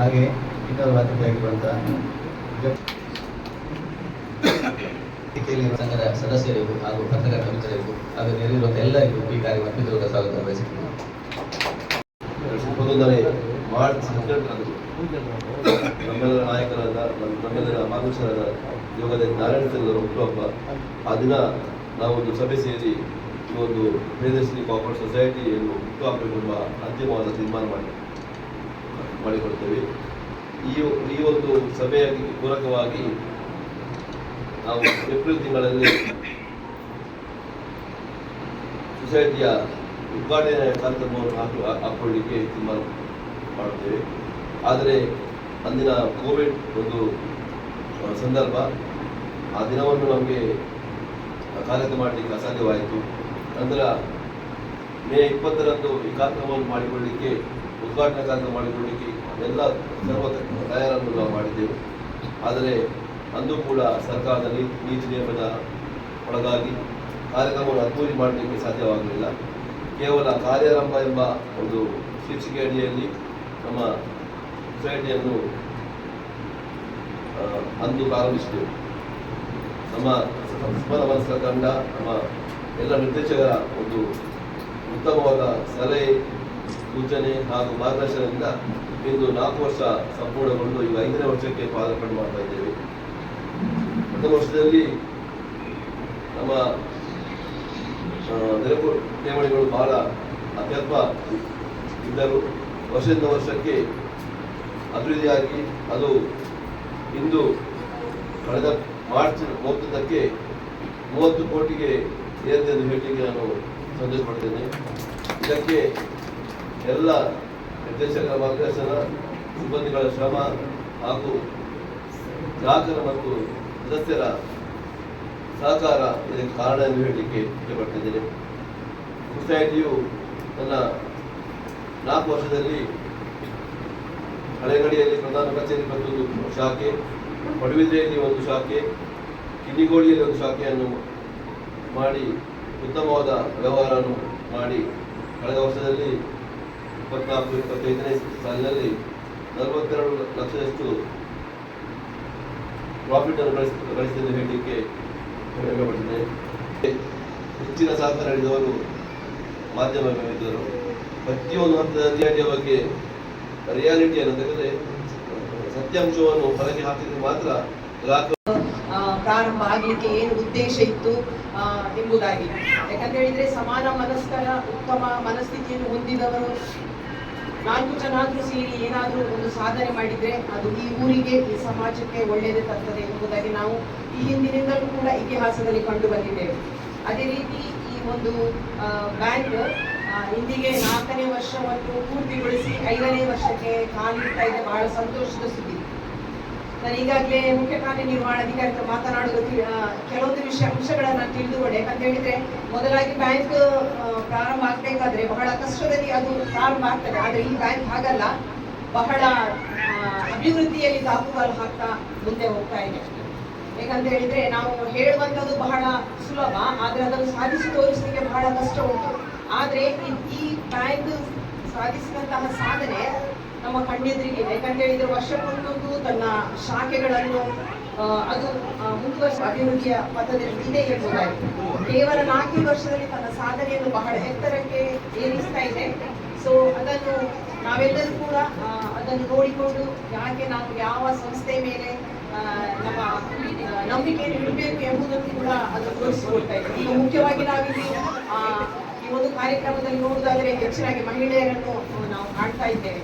ಹಾಗೆ ಇನ್ನೊಂದು ಅತಿಥಿಯಾಗಿ ಬಂದ ವೇದಿಕೆಯಲ್ಲಿ ಸಂಘದ ಸದಸ್ಯರಿಗೂ ಹಾಗೂ ಪತ್ರಕರ್ತ ಮಿತ್ರರಿಗೂ ಹಾಗೂ ನೆರೆದಿರುವಂಥ ಎಲ್ಲರಿಗೂ ಈ ಕಾರ್ಯಕ್ರಮ ಪಿತೃಗಳ ಸ್ವಾಗತ ಬಯಸುತ್ತೇನೆ ಇಪ್ಪತ್ತೊಂದನೇ ಮಾರ್ಚ್ ಹನ್ನೆರಡರಂದು ನಮ್ಮೆಲ್ಲರ ನಾಯಕರಾದ ನಮ್ಮ- ನಮ್ಮೆಲ್ಲರ ಮಾರ್ಗದರ್ಶನದ ಯೋಗದ ನಾರಾಯಣ ಚಂದ್ರ ಹುಟ್ಟುಹಬ್ಬ, ಆ ದಿನ ನಾವೊಂದು ಸಭೆ ಸೇರಿ ಈ ಒಂದು ಮೇಧಶ್ರೀ ಕಾಪರ್ ಸೊಸೈಟಿಯನ್ನು ಹುಟ್ಟುಹಾಕಬೇಕೆಂಬ ಅಂತಿಮವಾದ ತೀರ್ಮಾನ ಮಾಡಿ ಮಾಡಿಕೊಳ್ತೇವೆ ಈ ಈ ಒಂದು ಸಭೆಯ ಪೂರಕವಾಗಿ ನಾವು ಏಪ್ರಿಲ್ ತಿಂಗಳಲ್ಲಿ ಸೊಸೈಟಿಯ ಉದ್ಘಾಟನೆ ಕಾರ್ಯಕ್ರಮವನ್ನು ಹಾಕು ಹಾಕೊಳ್ಳಿಕ್ಕೆ ತೀರ್ಮಾನ ಮಾಡುತ್ತೇವೆ. ಆದರೆ ಅಂದಿನ ಕೋವಿಡ್ ಒಂದು ಸಂದರ್ಭ, ಆ ದಿನವನ್ನು ನಮಗೆ ಕಾರ್ಯಕ್ರಮ ಮಾಡಲಿಕ್ಕೆ ಅಸಾಧ್ಯವಾಯಿತು. ನಂತರ ಮೇ ಇಪ್ಪತ್ತರಂದು ಈ ಕಾರ್ಯಕ್ರಮವನ್ನು ಮಾಡಿಕೊಳ್ಳಿಕ್ಕೆ ಉದ್ಘಾಟನಾ ಕಾರ್ಯಕ್ರಮ ಮಾಡಿಕೊಳ್ಳಿಕ್ಕೆ ಎಲ್ಲ ಸರ್ವ ತಯಾರನ್ನು ನಾವು ಮಾಡಿದ್ದೆವು. ಆದರೆ ಅಂದು ಕೂಡ ಸರ್ಕಾರದ ನೀತಿ ನಿಯಮದ ಒಳಗಾಗಿ ಕಾರ್ಯಕ್ರಮವನ್ನು ಅದ್ದೂರಿ ಮಾಡಲಿಕ್ಕೆ ಸಾಧ್ಯವಾಗಲಿಲ್ಲ. ಕೇವಲ ಕಾರ್ಯಾರಂಭ ಎಂಬ ಒಂದು ಶೀರ್ಷಿಕೆ ಅಡಿಯಲ್ಲಿ ನಮ್ಮ ಸೊಸೈಟಿಯನ್ನು ಅಂದು ಪ್ರಾರಂಭಿಸಿದೆವು. ನಮ್ಮ ಸ್ಮರ ಮನಸ್ಸರ ತಂಡ, ನಮ್ಮ ಎಲ್ಲ ನಿರ್ದೇಶಕರ ಒಂದು ಉತ್ತಮವಾದ ಸಲಹೆ ಸೂಚನೆ ಹಾಗೂ ಮಾರ್ಗದರ್ಶನದಿಂದ ಇಂದು ನಾಲ್ಕು ವರ್ಷ ಸಂಪೂರ್ಣಗೊಂಡು ಈಗ ಐದನೇ ವರ್ಷಕ್ಕೆ ಪಾದಾರ್ಪಣೆ ಮಾಡ್ತಾ ಇದ್ದೇವೆ. ಪ್ರಥಮ ವರ್ಷದಲ್ಲಿ ನಮ್ಮ ನೆರವು ಠೇವಣಿಗಳು ಬಹಳ ಅತ್ಯಲ್ಪ ಇದ್ದರು ವರ್ಷದಿಂದ ವರ್ಷಕ್ಕೆ ಅಭಿವೃದ್ಧಿಯಾಗಿ ಅದು ಇಂದು ಕಳೆದ ಮಾರ್ಚ್ ಮೂವತ್ತೊಂದಕ್ಕೆ ಮೂವತ್ತು ಕೋಟಿಗೆ ಏರಿದೆ ಎಂದು ಹೇಳಲಿಕ್ಕೆ ನಾನು ಸಂದೇಶ ಪಡ್ತೇನೆ ಇದಕ್ಕೆ ಎಲ್ಲ ನಿರ್ದೇಶಕ ಮಾರ್ಗದರ್ಶನ, ಸಿಬ್ಬಂದಿಗಳ ಶ್ರಮ ಹಾಗೂ ಗ್ರಾಹಕರ ಮತ್ತು ಸದಸ್ಯರ ಸಹಕಾರ ಇದಕ್ಕೆ ಕಾರಣ ಎಂದು ಹೇಳಲಿಕ್ಕೆ ಇಷ್ಟಪಡ್ತಿದ್ದೇನೆ. ಸೊಸೈಟಿಯು ತನ್ನ ನಾಲ್ಕು ವರ್ಷದಲ್ಲಿ ಹಳೆಗಡಿಯಲ್ಲಿ ಪ್ರಧಾನ ಕಚೇರಿ ಮತ್ತೊಂದು ಶಾಖೆ ಪಡುವಿದ್ರೆಯಲ್ಲಿ ಒಂದು ಶಾಖೆ, ಕಿನ್ನಿಗೋಳಿಯಲ್ಲಿ ಒಂದು ಶಾಖೆಯನ್ನು ಮಾಡಿ ಉತ್ತಮವಾದ ವ್ಯವಹಾರವನ್ನು ಮಾಡಿ ಕಳೆದ ವರ್ಷದಲ್ಲಿ ಇಪ್ಪತ್ನಾಲ್ಕು, ಇಪ್ಪತ್ತೈದನೇ ಸಾಲಿನಲ್ಲಿ ನಲವತ್ತೆರಡು ಲಕ್ಷದಷ್ಟು ಪ್ರಾಫಿಟ್ ಅನ್ನು ಗಳಿಸ ಗಳಿಸಿದೆ ಹೇಳಲಿಕ್ಕೆ ಹೆಮ್ಮೆ ಪಡ್ತಿದ್ದೇನೆ ಹೆಚ್ಚಿನ ಸಹಕಾರ ನೀಡಿದವರು ಮಾಧ್ಯಮಗಳಿದ್ದರು ಪ್ರತಿಯೊಂದು ಹಂತದಲ್ಲಿ ಅಡಿಯ ಬಗ್ಗೆ ರಿಯಾಲಿಟಿಯನ್ನು ತೆಗೆದರೆ ಸತ್ಯಾಂಶವನ್ನು ಹೊರಗೆ ಹಾಕಿದ್ರೆ ಮಾತ್ರ ಪ್ರಾರಂಭ ಆಗಲಿಕ್ಕೆ ಏನು ಉದ್ದೇಶ ಇತ್ತು ಎಂಬುದಾಗಿ. ಯಾಕಂತ ಹೇಳಿದ್ರೆ ಸಮಾನ ಮನಸ್ಕರ, ಉತ್ತಮ ಮನಸ್ಥಿತಿಯನ್ನು ಹೊಂದಿದವರು ನಾಲ್ಕು ಜನ ಆದ್ರೂ ಸೇರಿ ಏನಾದ್ರೂ ಒಂದು ಸಾಧನೆ ಮಾಡಿದ್ರೆ ಅದು ಈ ಊರಿಗೆ, ಈ ಸಮಾಜಕ್ಕೆ ಒಳ್ಳೆಯದೇ ತರ್ತದೆ ಎಂಬುದಾಗಿ ನಾವು ಈ ಹಿಂದಿನಿಂದಲೂ ಕೂಡ ಇತಿಹಾಸದಲ್ಲಿ ಕಂಡು ಬಂದಿದ್ದೇವೆ. ಅದೇ ರೀತಿ ಈ ಒಂದು ಬ್ಯಾಂಕ್ ಇಂದಿಗೆ ನಾಲ್ಕನೇ ವರ್ಷವನ್ನು ಪೂರ್ತಿಗೊಳಿಸಿ ಐದನೇ ವರ್ಷಕ್ಕೆ ಕಾಲಿಡ್ತಾ ಇದೆ ಬಹಳ ಸಂತೋಷದ ಸುದ್ದಿ. ನಾನು ಈಗಾಗಲೇ ಮುಖ್ಯ ಕಾರ್ಯನಿರ್ವಹಣಾಧಿಕಾರಿ ಮಾತನಾಡೋದು ಕೆಲವೊಂದು ವಿಷಯ ಅಂಶಗಳನ್ನು ತಿಳಿದುಕೊಂಡೆ. ಯಾಕಂತ ಹೇಳಿದ್ರೆ, ಮೊದಲಾಗಿ ಬ್ಯಾಂಕ್ ಪ್ರಾರಂಭ ಆಗ್ಬೇಕಾದ್ರೆ ಬಹಳ ಕಷ್ಟದಲ್ಲಿ ಅದು ಪ್ರಾರಂಭ ಆಗ್ತದೆ. ಆದ್ರೆ ಈ ಬ್ಯಾಂಕ್ ಹಾಗಲ್ಲ. ಬಹಳ ಅಭಿವೃದ್ಧಿಯಲ್ಲಿ ದಾಪುಗಾಲು ಹಾಕ್ತಾ ಮುಂದೆ ಹೋಗ್ತಾ ಇದೆ. ಯಾಕಂತ ಹೇಳಿದ್ರೆ, ನಾವು ಹೇಳುವಂಥದ್ದು ಬಹಳ ಸುಲಭ, ಆದ್ರೆ ಅದನ್ನು ಸಾಧಿಸಿ ತೋರಿಸಲಿಕ್ಕೆ ಬಹಳ ಕಷ್ಟ ಉಂಟು. ಆದ್ರೆ ಈ ಬ್ಯಾಂಕ್ ಸಾಧಿಸಿದಂತಹ ಸಾಧನೆ ನಮ್ಮ ಕಣ್ಣೆದುರಿಗೆ ಯಾಕಂತ ಹೇಳಿದ್ರೆ ವರ್ಷಕ್ಕೊಂದೊಂದು ತನ್ನ ಶಾಖೆಗಳನ್ನು ಅದು ಆ, ಮುಂದುವರಿಸುವ ಅಭಿವೃದ್ಧಿಯ ಪಥದಲ್ಲಿ ಇದೆ ಎಂಬುದಾಗಿ. ಕೇವಲ ನಾಲ್ಕು ವರ್ಷದಲ್ಲಿ ತನ್ನ ಸಾಧನೆಯನ್ನು ಬಹಳ ಎತ್ತರಕ್ಕೆ ಏರಿಸ್ತಾ ಇದೆ. ಸೊ ಅದನ್ನು ನಾವೆಲ್ಲರೂ ಕೂಡ ಅದನ್ನು ನೋಡಿಕೊಂಡು ಯಾಕೆ ನಾವು ಯಾವ ಸಂಸ್ಥೆ ಮೇಲೆ ನಮ್ಮ ನಂಬಿಕೆಯನ್ನು ಇಡಬೇಕು ಎಂಬುದನ್ನು ಕೂಡ ಅದು ತೋರಿಸಿಕೊಳ್ತಾ ಇದೆ. ಈಗ ಮುಖ್ಯವಾಗಿ ನಾವಿಲ್ಲಿ ಈ ಒಂದು ಕಾರ್ಯಕ್ರಮದಲ್ಲಿ ನೋಡುವುದಾದರೆ ಹೆಚ್ಚಿನಾಗಿ ಮಹಿಳೆಯರನ್ನು ನಾವು ಕಾಣ್ತಾ ಇದ್ದೇವೆ.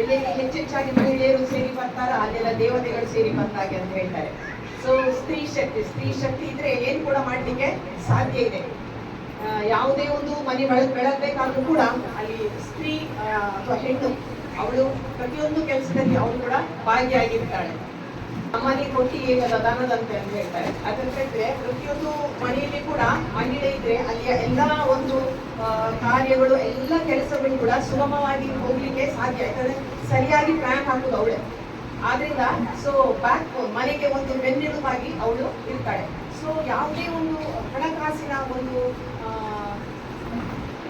ಎಲ್ಲೆಲ್ಲಿ ಹೆಚ್ಚೆಚ್ಚಾಗಿ ಮಹಿಳೆಯರು ಸೇರಿ ಬರ್ತಾರೋ ಅಲ್ಲೆಲ್ಲ ದೇವತೆಗಳು ಸೇರಿ ಬಂದಾಗೆ ಅಂತ ಹೇಳ್ತಾರೆ. ಸೊ ಸ್ತ್ರೀ ಶಕ್ತಿ ಸ್ತ್ರೀ ಶಕ್ತಿ ಇದ್ರೆ ಏನ್ ಕೂಡ ಮಾಡ್ಲಿಕ್ಕೆ ಸಾಧ್ಯ ಇದೆ. ಯಾವುದೇ ಒಂದು ಮನೆ ಬೆಳ ಬೆಳಗ್ಬೇಕಾದ್ರೂ ಕೂಡ ಅಲ್ಲಿ ಸ್ತ್ರೀ ಅಥವಾ ಹೆಣ್ಣು, ಅವಳು ಪ್ರತಿಯೊಂದು ಕೆಲಸದಲ್ಲಿ ಅವಳು ಕೂಡ ಭಾಗಿಯಾಗಿರ್ತಾಳೆ. ಅಮ್ಮನಿಗೆ ಏನಲ್ಲ ದನದಂತೆ ಅಂತ ಹೇಳ್ತಾರೆ. ಅದಕ್ಕೆ ಪ್ರತಿಯೊಂದು ಮನೆಯಲ್ಲಿ ಕೂಡ ಮಹಿಳೆ ಇದ್ರೆ ಅಲ್ಲಿಯ ಎಲ್ಲ ಒಂದು ಕಾರ್ಯಗಳು ಎಲ್ಲ ಕೆಲಸಗಳು ಕೂಡ ಸುಗಮವಾಗಿ ಹೋಗ್ಲಿಕ್ಕೆ ಸಾಧ್ಯ ಯಾಕಂದ್ರೆ ಸರಿಯಾಗಿ ಪ್ಲಾನ್ ಹಾಕುದು ಅವಳೆ. ಆದ್ರಿಂದ ಸೊ ಬ್ಯಾಕ್ ಮನೆಗೆ ಒಂದು ಬೆನ್ನೆಲುಬಾಗಿ ಅವಳು ಇರ್ತಾಳೆ. ಸೊ ಯಾವುದೇ ಒಂದು ಹಣಕಾಸಿನ ಒಂದು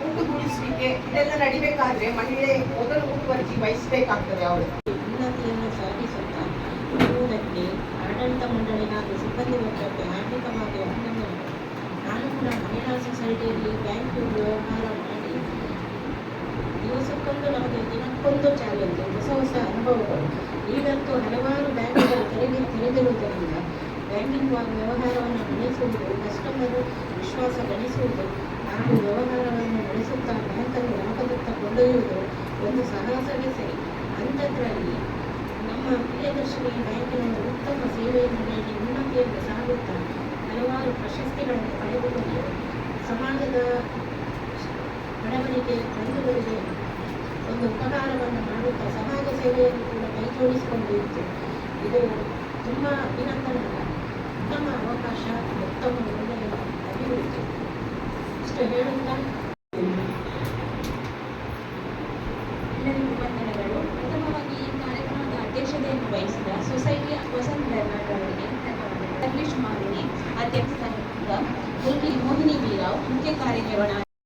ಒಟ್ಟುಗೂಡಿಸುವಿಕೆ ಇದೆಲ್ಲ ನಡಿಬೇಕಾದ್ರೆ ಮಹಿಳೆ ಮೊದಲು ಮುತುವರ್ಜಿ ವಹಿಸಬೇಕಾಗ್ತದೆ ಅವಳು. ಉನ್ನತಿಯನ್ನು ಸಾಧಿಸುತ್ತ ಆಡಳಿತ ಮಂಡಳಿ ಹಾಗೂ ಸಿಬ್ಬಂದಿ ವರ್ಗಕ್ಕೆ ಆರ್ಥಿಕವಾಗಿ ಅಭಿನಂದನೆ. ನಾನು ಮಹಿಳಾ ಸೊಸೈಟಿಯಲ್ಲಿ ಬ್ಯಾಂಕ್ ವ್ಯವಹಾರ ಮಾಡಿ ದಿವಸಕ್ಕೊಂದು ನಮಗೆ ದಿನಕ್ಕೊಂದು ಚಾಲೆಂಜ್ ಹೊಸ ಹೊಸ ಅನುಭವಗಳು ಈಗಂತೂ ಹಲವಾರು ಬ್ಯಾಂಕ್ಗಳು ತೆರೆಗೆ ತೆರೆದಿರುವುದರಿಂದ ಬ್ಯಾಂಕಿಂಗ್ ವ್ಯವಹಾರವನ್ನು ನಡೆಸುವುದು ಕಸ್ಟಮರ್ ವಿಶ್ವಾಸ ಗಳಿಸುವುದು ಹಾಗೂ ವ್ಯವಹಾರವನ್ನು ನಡೆಸುತ್ತಾ ಬ್ಯಾಂಕನ್ನು ಲಾಭದತ್ತ ಕೊಂಡೊಯ್ಯುವುದು ಒಂದು ಸಾಹಸವೇ ಸರಿ ಅಂಥದ್ರಲ್ಲಿ ನಮ್ಮ ಪ್ರಿಯದರ್ಶಿನಿ ಬ್ಯಾಂಕಿನ ಉತ್ತಮ ಸೇವೆಯನ್ನು ನೀಡಿ ಉನ್ನತಿಯನ್ನು ಹಲವಾರು ಪ್ರಶಸ್ತಿಗಳನ್ನು ಪಡೆದುಕೊಂಡು ಸಮಾಜದ ಬಡವರಿಗೆ ಬಂಧುಗಳಿಗೆ ಒಂದು ಉಪಕಾರವನ್ನು ಮಾಡುತ್ತಾ ಸಮಾಜ ಸೇವೆಯನ್ನು ಕೂಡ ಕೈ ಜೋಡಿಸಿಕೊಂಡು ಇತ್ತು ಇದು ತುಂಬ ಅಭಿನಂದನೀಯ ಉತ್ತಮ ಅವಕಾಶ ಉತ್ತಮ ಒಳ್ಳೆಯ ಅಭಿವೃದ್ಧಿ ಇಷ್ಟು ಹೇಳುತ್ತಾ ವಂದನೆಗಳು ಪ್ರಥಮವಾಗಿ ಈ ಕಾರ್ಯಕ್ರಮದ ಅಧ್ಯಕ್ಷತೆಯನ್ನು ವಹಿಸಿದ ಸೊಸೈಟಿ ವಸಂತ ಅವರಿಗೆ ఇంగ్లీష్ మాదిని అధ్యక్ష సంఘం ముల్కి మోహిని వీరావు ముఖ్య కార్యనిర్వహణ